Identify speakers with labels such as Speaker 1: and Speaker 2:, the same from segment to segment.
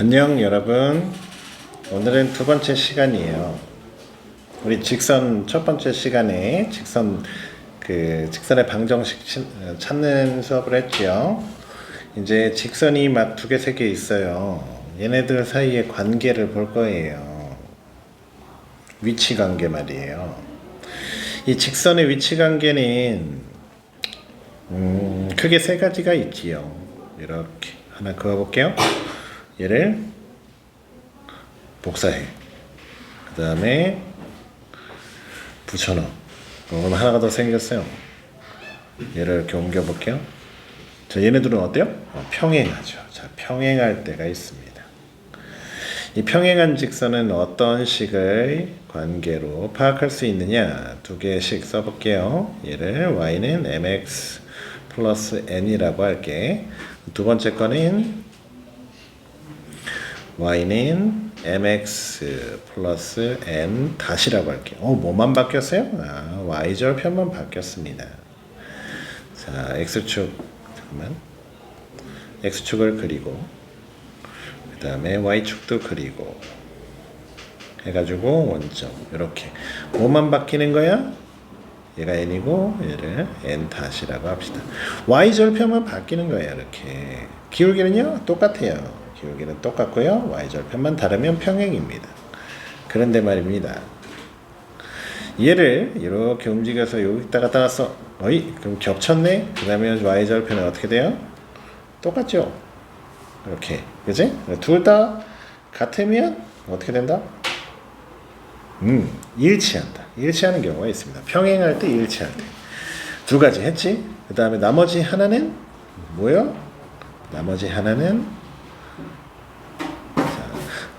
Speaker 1: 안녕 여러분. 오늘은 두 번째 시간이에요. 우리 직선 첫 번째 시간에 직선 그 직선의 방정식 찾는 수업을 했죠. 이제 직선이 막 두 개 세 개 있어요. 얘네들 사이의 관계를 볼 거예요. 위치 관계 말이에요. 이 직선의 위치 관계는 음, 크게 세 가지가 있지요. 이렇게 하나 그어볼게요. 얘를 복사해. 그 다음에 붙여넣어. 그럼 하나가 더 생겼어요. 얘를 이렇게 옮겨볼게요. 자, 얘네들은 어때요? 어, 평행하죠. 자, 평행할 때가 있습니다. 이 평행한 직선은 어떤 식의 관계로 파악할 수 있느냐 두 개씩 써볼게요. 얘를 y는 mx 플러스 n이라고 할게. 두 번째 거는 y는 mx 플러스 n 다시라고 할게요. 어, 뭐만 바뀌었어요? 아, y절편만 바뀌었습니다. 자, x축 잠깐만. x축을 그리고 그 다음에 y축도 그리고 해가지고 원점 이렇게 뭐만 바뀌는 거야? 얘가 n이고 얘를 n 다시라고 합시다. y 절편만 바뀌는 거예요. 이렇게 기울기는요 똑같아요. 기울기는 똑같고요. y 절편만 다르면 평행입니다. 그런데 말입니다. 얘를 이렇게 움직여서 여기다 갖다 놨어. 어이 그럼 겹쳤네. 그 다음에 y 절편은 어떻게 돼요? 똑같죠. 이렇게 그지? 둘 다 같으면 어떻게 된다? 음 일치한다. 일치하는 경우가 있습니다. 평행할 때 일치할 때. 두 가지 했지. 그 다음에 나머지 하나는 뭐요? 나머지 하나는 자,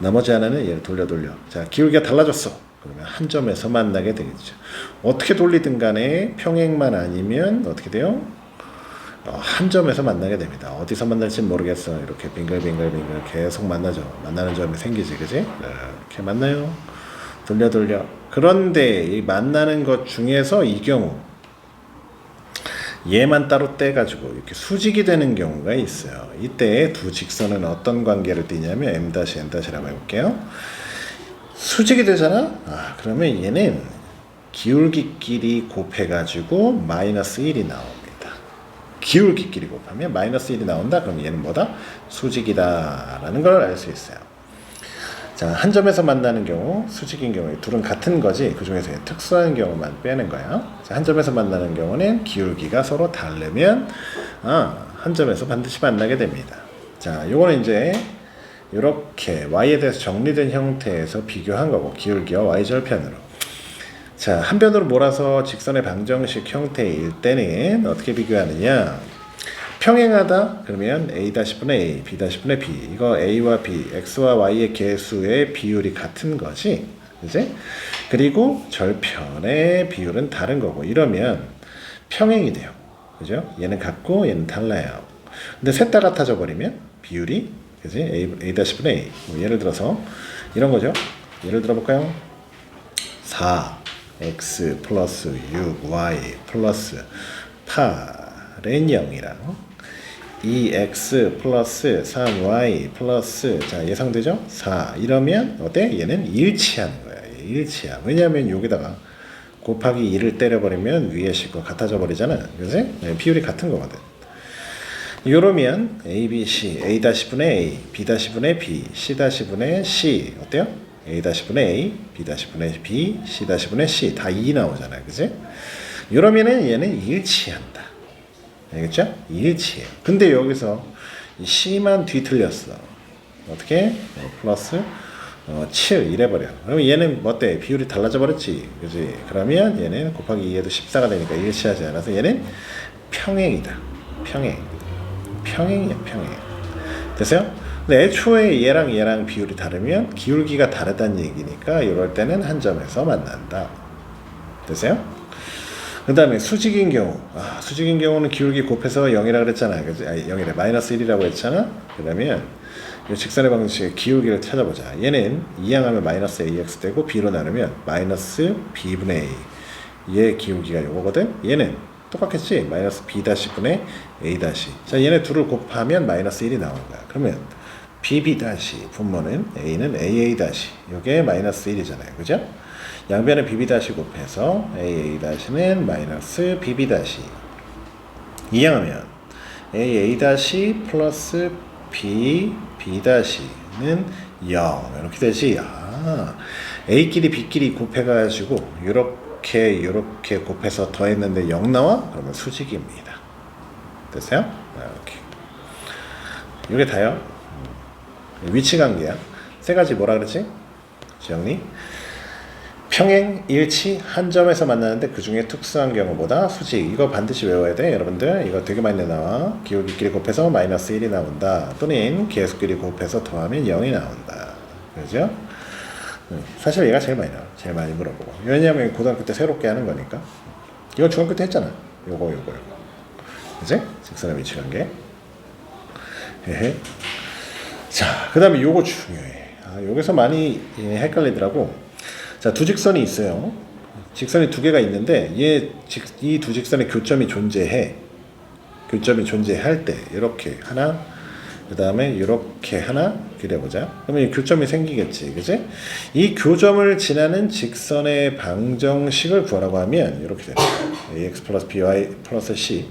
Speaker 1: 나머지 하나는 얘를 돌려 돌려. 자 기울기가 달라졌어. 그러면 한 점에서 만나게 되겠죠. 어떻게 돌리든 간에 평행만 아니면 어떻게 돼요? 어, 한 점에서 만나게 됩니다. 어디서 만날지 모르겠어. 이렇게 빙글빙글빙글 계속 만나죠. 만나는 점이 생기지, 그지? 이렇게 만나요. 돌려 돌려. 그런데 이 만나는 것 중에서 이 경우 얘만 따로 떼가지고 이렇게 수직이 되는 경우가 있어요. 이때 두 직선은 어떤 관계를 띠냐면 m-n-라고 해볼게요. 수직이 되잖아? 아, 그러면 얘는 기울기끼리 곱해가지고 마이너스 1이 나옵니다. 기울기끼리 곱하면 마이너스 1이 나온다? 그럼 얘는 뭐다? 수직이다라는 걸 알 수 있어요. 자, 한 점에서 만나는 경우, 수직인 경우에 둘은 같은 거지, 그 중에서 특수한 경우만 빼는 거야. 자, 한 점에서 만나는 경우는 기울기가 서로 다르면, 아, 한 점에서 반드시 만나게 됩니다. 자, 요거는 이제, 이렇게 y에 대해서 정리된 형태에서 비교한 거고, 기울기와 y절편으로. 자, 한 변으로 몰아서 직선의 방정식 형태일 때는 어떻게 비교하느냐? 평행하다 그러면 a-분의 a, b-분의 b 이거 a와 b, x와 y의 개수의 비율이 같은 거지, 그지? 그리고 절편의 비율은 다른 거고 이러면 평행이 돼요, 그죠? 얘는 같고 얘는 달라요. 근데 셋 다 같아져 버리면 비율이 그지? a-분의 a. 뭐 예를 들어서 이런 거죠. 예를 들어 볼까요? 4 x 플러스 6 y 플러스 8은 0이랑 2x 플러스 3y 플러스 자 예상되죠? 4 이러면 어때? 얘는 일치하는 거야. 일치야. 왜냐하면 여기다가 곱하기 2를 때려버리면 위에 식과 같아져 버리잖아. 그지? 네, 비율이 같은 거거든. 이러면 A, B, C, A-분의 A, B-분의 B, C-분의 C 어때요? A-분의 A, B-분의 B, C-분의 C 다 2 나오잖아요. 그지? 이러면은 얘는 일치한다. 알겠죠? 일치해요. 근데 여기서 이 C만 뒤틀렸어. 어떻게? 어, 플러스 어, 7 이래버려. 그러면 얘는 뭐 어때? 비율이 달라져 버렸지. 그지? 그러면 얘는 곱하기 2에도 14가 되니까 일치하지 않아서 얘는 평행이다. 평행. 평행이야, 평행. 됐어요? 근데 애초에 얘랑 얘랑 비율이 다르면 기울기가 다르다는 얘기니까 이럴 때는 한 점에서 만난다. 됐어요? 그 다음에 수직인 경우, 아, 수직인 경우는 기울기 곱해서 0이라 그랬잖아. 그지? 아니, 0이래. 마이너스 1이라고 했잖아. 그러면 이 직선의 방정식의 기울기를 찾아보자. 얘는 이항하면 마이너스 ax 되고 b로 나누면 마이너스 b분의 a. 얘 기울기가 요거거든. 얘는 똑같겠지. 마이너스 b 다시 분의 a. 자, 얘네 둘을 곱하면 마이너스 1이 나오는 거야. 그러면 bb 다시 분모는 a는 aa 다시 이게 마이너스 1이잖아요. 그죠? 양변을 bb 다시 곱해서 aa 다시는 마이너스 bb 다시 이항하면 aa 다시 플러스 b b 다시는 0 이렇게 되지. 아, a끼리 b끼리 곱해가지고 이렇게 이렇게 곱해서 더했는데 0 나와? 그러면 수직입니다. 됐어요? 아, 이렇게. 이게 다요. 음. 위치 관계야. 세 가지 뭐라 그랬지? 정리. 평행 일치 한 점에서 만나는데 그 중에 특수한 경우보다 수직 이거 반드시 외워야 돼 여러분들 이거 되게 많이 나와 기울기끼리 곱해서 마이너스 1이 나온다 또는 계수끼리 곱해서 더하면 0이 나온다 그죠? 음, 사실 얘가 제일 많이 나와 제일 많이 물어보고 왜냐면 고등학교 때 새롭게 하는 거니까 이거 중학교 때 했잖아 요거 요거 요거 그지? 직선의 위치 관계 헤헤 자, 그 다음에 요거 중요해. 아, 여기서 많이 예, 헷갈리더라고. 자, 두 직선이 있어요. 직선이 두 개가 있는데, 얘 이 두 직선의 교점이 존재해. 교점이 존재할 때, 이렇게 하나, 그 다음에 이렇게 하나 그려보자. 그러면 이 교점이 생기겠지, 그지? 이 교점을 지나는 직선의 방정식을 구하라고 하면 이렇게 됩니다. ax 플러스 by 플러스 c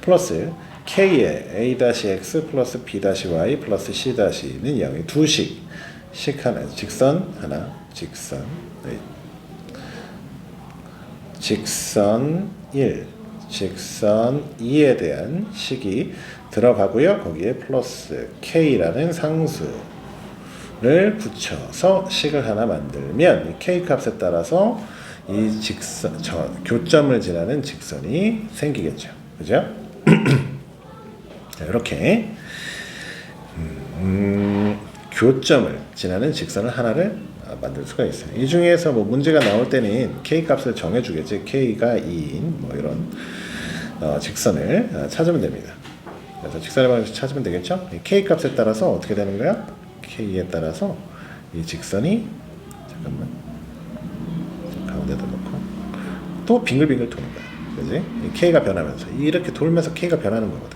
Speaker 1: 플러스 k의 a-x 플러스 b-y 플러스 c-는 0이 두식 식 하나 직선 하나 직선 네. 직선 1 직선 2에 대한 식이 들어가고요 거기에 플러스 k라는 상수를 붙여서 식을 하나 만들면 이 k 값에 따라서 이 직선 저 교점을 지나는 직선이 생기겠죠 그죠? 자, 이렇게 음, 교점을 지나는 직선을 하나를 아, 만들 수가 있어요. 이 중에서 뭐 문제가 나올 때는 k 값을 정해주겠지. k가 2인 뭐 이런 어, 직선을 어, 찾으면 됩니다. 그래서 직선의 찾으면 되겠죠. 이 k 값에 따라서 어떻게 되는 거야? k에 따라서 이 직선이 잠깐만 가운데다 놓고 또 빙글빙글 도는 거야. 그지? 이 k가 변하면서 이렇게 돌면서 k가 변하는 거거든.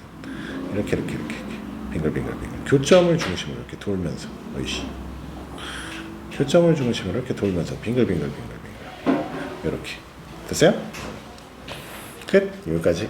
Speaker 1: 이렇게 이렇게 이렇게, 이렇게. 빙글빙글 빙글. 교점을 중심으로 이렇게 돌면서 어이씨. 교점을 중심으로 이렇게 돌면서 빙글빙글 빙글빙글. 이렇게. 됐어요? 끝. 여기까지